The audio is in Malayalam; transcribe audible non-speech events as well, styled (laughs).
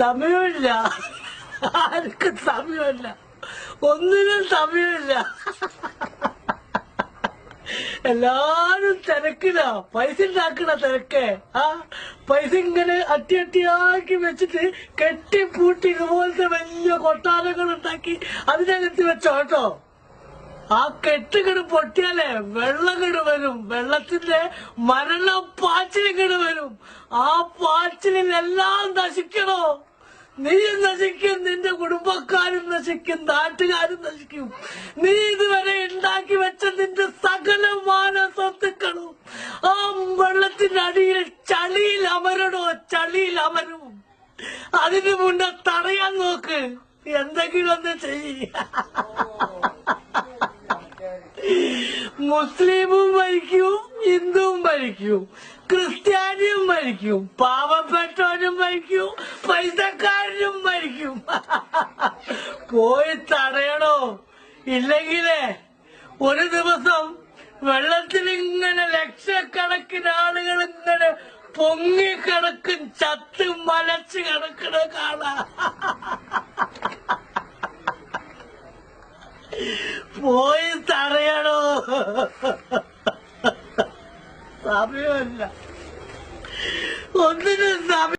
സമയമില്ല. ആർക്കും സമയമില്ല. ഒന്നിനും സമയമില്ല. എല്ലാരും തിരക്കില്ല പൈസ ഉണ്ടാക്കണ തിരക്ക്. ആ പൈസ ഇങ്ങനെ അട്ടി അട്ടിയാക്കി വെച്ചിട്ട് കെട്ടിപ്പൂട്ടി ഇതുപോലത്തെ വലിയ കൊട്ടാരങ്ങൾ ഉണ്ടാക്കി അതിനകത്ത് വെച്ചോ കേട്ടോ? ആ കെട്ടുകിട് പൊട്ടിയാലേ വെള്ളകിട് വരും. വെള്ളത്തിന്റെ മരണ പാച്ചിലിങ്ങട് വരും. ആ പാച്ചിലെല്ലാം നശിക്കണോ? നീയും നശിക്കും നിന്റെ കുടുംബക്കാരും നശിക്കും നാട്ടുകാരും നശിക്കും. നീ ഇതുവരെ ഉണ്ടാക്കി വെച്ച നിന്റെ സകലമാന സ്വത്തുക്കളും ആ വെള്ളത്തിന്റെ അടിയിൽ ചളിയിൽ അമരണോ? ചളിയിൽ അമരും. അതിനു മുന്നേ തടയാൻ മുസ്ലിമും മരിക്കും ഹിന്ദുവും മരിക്കും ക്രിസ്ത്യാനിയും മരിക്കും പാവപ്പെട്ടവനും മരിക്കും പൈസക്കാരനും മരിക്കും. (laughs) പോയി തടയണോ? ഇല്ലെങ്കിലേ ഒരു ദിവസം വെള്ളത്തിൽ ഇങ്ങനെ ലക്ഷക്കണക്കിന് ആളുകൾ ഇങ്ങനെ പൊങ്ങിക്കിടക്കും ചത്ത് മലച്ച് കിടക്കണ കാണാം. (laughs) പോയി തടയണോ സമയമല്ല. ഒന്നിനും സമയം